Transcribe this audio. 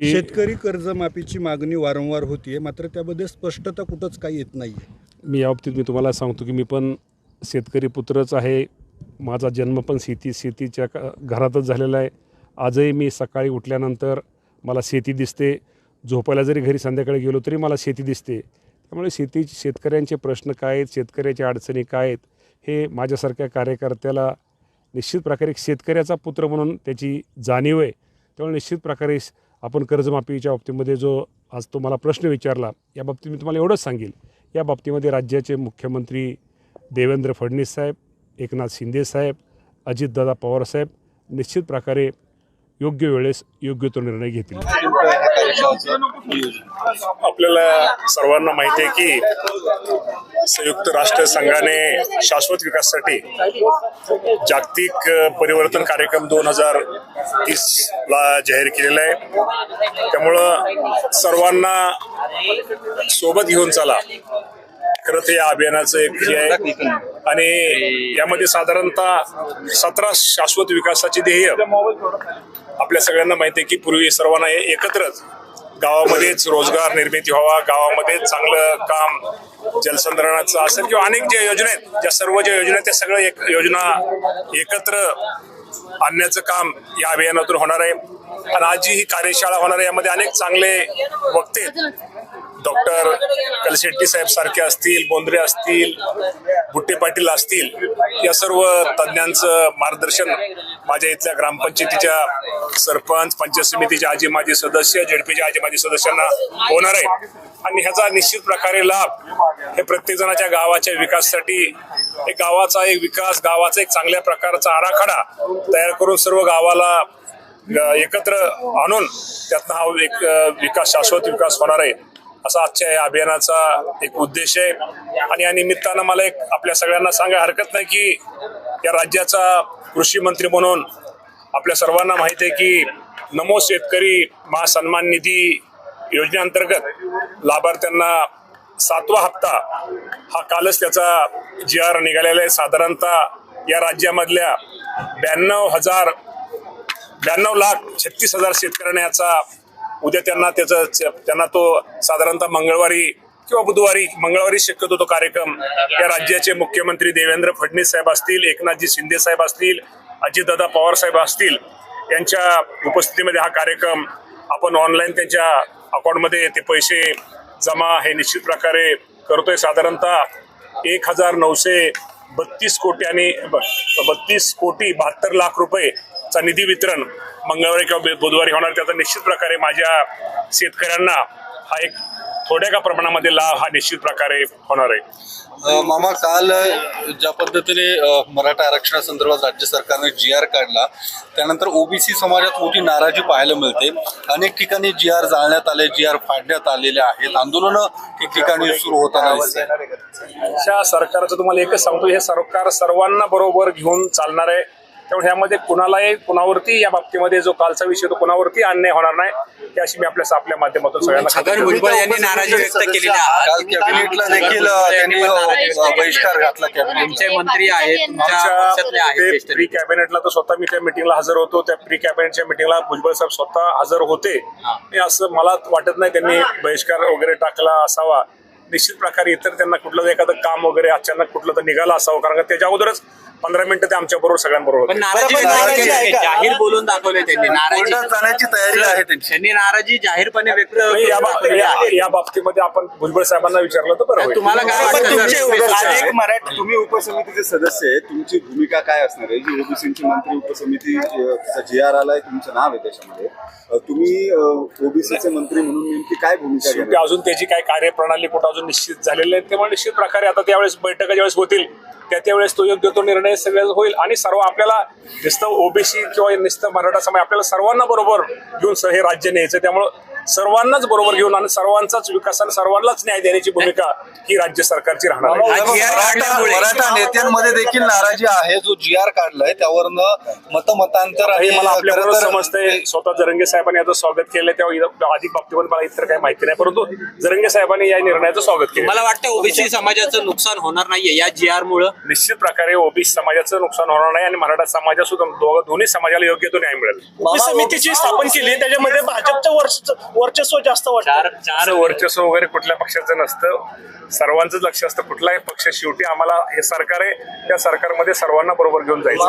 शेतकरी कर्जमाफीची मागणी वारंवार होतीये मात्र त्याबद्दल स्पष्टता कुठंच काही येत नाही मी याबाबतीत मी तुम्हाला सांगतो की मी पण शेतकरी पुत्रच आहे. माझा जन्म पण शेती शेतीच्या घरातच झालेला आहे. आजही मी सकाळी उठल्यानंतर मला शेती दिसते. झोपायला जरी घरी संध्याकाळी गेलो तरी मला शेती दिसते. त्यामुळे शेती शेतकऱ्यांचे प्रश्न काय आहेत शेतकऱ्याच्या अडचणी काय आहेत हे माझ्यासारख्या कार्यकर्त्याला निश्चित प्रकारे शेतकऱ्याचा पुत्र म्हणून त्याची जाणीव आहे. त्यामुळे निश्चित प्रकारे आपण कर्जमाफीच्या बाबतीमध्ये जो आज तो मला प्रश्न विचारला या बाबतीत मी तुम्हाला एवढंच सांगेल. या बाबतीमध्ये राज्याचे मुख्यमंत्री देवेंद्र फडणवीस साहेब एकनाथ शिंदे साहेब अजितदादा पवार साहेब निश्चित प्रकारे योग्य वेळेस योग्य तो निर्णय घेतील. आपल्याला सर्वांना माहिती आहे की संयुक्त राष्ट्र संघाने शाश्वत विकासासाठी जागतिक परिवर्तन कार्यक्रम दोन हजार तीस ला जाहीर केलेला आहे. त्यामुळं सर्वांना सोबत घेऊन चाला. खरं तर या अभियानाचं एक हे आहे. आणि यामध्ये साधारणतः सतरा शाश्वत विकासाची ध्येय आपल्या सगळ्यांना माहिती आहे की पूर्वी सर्वांना हे एकत्रच गावामध्येच रोजगार निर्मिती व्हावा गावामध्येच चांगलं काम जलसंधारणाचं असेल किंवा अनेक ज्या योजना आहेत ज्या सर्व ज्या योजना आहेत त्या सगळ्या एक योजना एकत्र आणण्याचं काम या अभियानातून होणार आहे. आणि आज जी ही कार्यशाळा होणार आहे यामध्ये अनेक चांगले वक्ते डॉक्टर कलशेट्टी साहेब सारखे असतील बोंद्रे असतील बुट्टे पाटील असतील या सर्व तज्ज्ञांचं मार्गदर्शन माझ्या इथल्या ग्रामपंचायतीच्या सरपंच पंचायत समितीचे आजी माजी सदस्य जेडपीचे आजी माजी सदस्यांना होणार आहे. आणि ह्याचा निश्चित प्रकारे लाभ हे प्रत्येक जणाच्या गावाच्या विकासासाठी एक गावाचा एक विकास गावाचा एक चांगल्या प्रकारचा आराखडा तयार करून सर्व गावाला एकत्र आणून त्यातनं हा एक विकास शाश्वत विकास होणार आहे. असा आजच्या या अभियानाचा एक उद्देश आहे. आणि या निमित्तानं मला एक आपल्या सगळ्यांना सांगा हरकत नाही की या राज्याचा कृषी मंत्री म्हणून आपल्या सर्वांना माहिती आहे की नमो शेतकरी महासन्मान निधी योजनेअंतर्गत लाभार्थ्यांना सातवा हप्ता हा कालच त्याचा जी आर निघालेला आहे. साधारणतः या राज्यामधल्या ब्याण्णव हजार ब्याण्णव लाख छत्तीस हजार शेतकऱ्यांना याचा उद्या त्यांना त्याचं त्यांना तो साधारणतः मंगळवारी किंवा बुधवारी मंगळवारी शक्यतो तो कार्यक्रम या राज्याचे मुख्यमंत्री देवेंद्र फडणवीस साहेब असतील एकनाथजी शिंदे साहेब असतील अजितदादा पवार साहेब असतील यांच्या उपस्थितीमध्ये हा कार्यक्रम आपण ऑनलाईन त्यांच्या अकाउंटमध्ये ते पैसे जमा हे निश्चित प्रकारे करतोय. साधारणतः एक हजार नऊशे बत्तीस कोटी आणि बत्तीस कोटी बहात्तर लाख रुपये रुपयेचा निधी वितरण मंगळवारी किंवा बुधवारी होणार. त्याचा निश्चित प्रकारे माझ्या शेतकऱ्यांना हा एक थोड्या का प्रमाणामध्ये लाभ हा निश्चित प्रकारे होणार आहे. मामा काल ज्या पद्धतीने मराठा आरक्षणासंदर्भात राज्य सरकारने जी आर काढला त्यानंतर ओबीसी समाजात मोठी नाराजी पाहायला मिळते. अनेक ठिकाणी जी आर जाळण्यात आले जी आर फाडण्यात आलेले आहेत. आंदोलनं ठिकठिकाणी सुरू होताना अशा सरकारचं तुम्हाला एकच सांगतो हे सरकार सर्वांना बरोबर घेऊन चालणार आहे. त्यामुळे ह्यामध्ये कुणालाही कुणावरती या बाबतीमध्ये जो कालचा विषय तो कुणावरती अन्याय होणार नाही ही अशी मी आपल्या आपल्या माध्यमातून सगळ्यांना छगन भुजबळ यांनी नाराजी व्यक्त केलेली काल कॅबिनेटला देखील त्यांनी अ, बहिष्कार घातला तुमचे मंत्री आहेत प्री कॅबिनेटला तर स्वतः मी त्या मिटिंगला हजर होतो. त्या प्री कॅबिनेटच्या मिटिंगला भुजबळ साहेब स्वतः हजर होते. मी असं मला वाटत नाही त्यांनी बहिष्कार वगैरे टाकला असावा. निश्चित प्रकारे इतर त्यांना कुठलं तरी एखादं काम वगैरे अचानक कुठलं तर निघालं असावं. कारण त्याच्या अगोदरच पंधरा मिनिटं ते आमच्या बरोबर सगळ्यांबरोबर पण होते. नाराजी बरोबर, व्यक्त नाराजी केली आहे. का? जाहीर बोलून दाखवले त्यांनी नाराजी कोर्टात जाण्याची तयारी आहे त्यांची त्यांनी नाराजी जाहीरपणे व्यक्त नाही, या बाब- दाखवली या- आहे. या बाबतीमध्ये आपण भुजबळ साहेबांना विचारलं तर बरं होईल. तुम्हाला काय पण वाटतं तुमचे सर? तुम्ही अनेक आहे. मराठी तुम्ही उपसमितीचे सदस्य आहे तुमची भूमिका काय असणार आहे जी ओबीसीची मंत्री उपसमिती जी आर आलाय तुमचं नाव आहे त्याच्यामध्ये अ, तुम्ही ओबीसीचे मंत्री म्हणून नेमकी काय भूमिका शेवटी घेणार अजून त्याची काय कार्यप्रणाली कुठं अजून निश्चित झालेली आहे त्यामुळे निश्चित प्रकारे आता त्यावेळेस बैठका ज्यावेळेस होतील त्या त्यावेळेस तो योग्य तो निर्णय सगळ्याच होईल. आणि सर्व आपल्याला नुसतं ओबीसी किंवा नुसतं मराठा समाज आपल्याला सर्वांना बरोबर घेऊन हे राज्य न्यायचं त्यामुळं सर्वांनाच बरोबर घेऊन आणि सर्वांचाच विकास आणि सर्वांनाच न्याय देण्याची भूमिका ही राज्य सरकारची राहणार आहे. हा मराठा नेत्यांमध्ये देखील नाराजी आहे जो जी आर काढलाय त्यावरनं मतमतांतर हे मला तर- समजतंय. स्वतः जरंगे साहेबांनी याचं स्वागत केलं तेव्हा इथं अधिक बाबतीवर मला इतर काही माहिती नाही परंतु जरंगे साहेबांनी या निर्णयाचं स्वागत केलं मला वाटतं ओबीसी समाजाचं नुकसान होणार नाहीये या जी आर मुळे निश्चित प्रकारे ओबीसी समाजाचं नुकसान होणार नाही आणि मराठा समाजा सुद्धा दोघं दोन्ही समाजाला योग्य तो न्याय मिळेल. समितीची स्थापन केली त्याच्यामध्ये भाजपचं वर्च- वर्चस्व जास्त वाटतं. चार चार वर्चस्व वगैरे कुठल्या पक्षाचं नसतं. सर्वांचंच लक्ष असतं कुठलाही पक्ष शेवटी आम्हाला हे सरकार आहे. त्या सरकारमध्ये सर्वांना बरोबर घेऊन जायचं.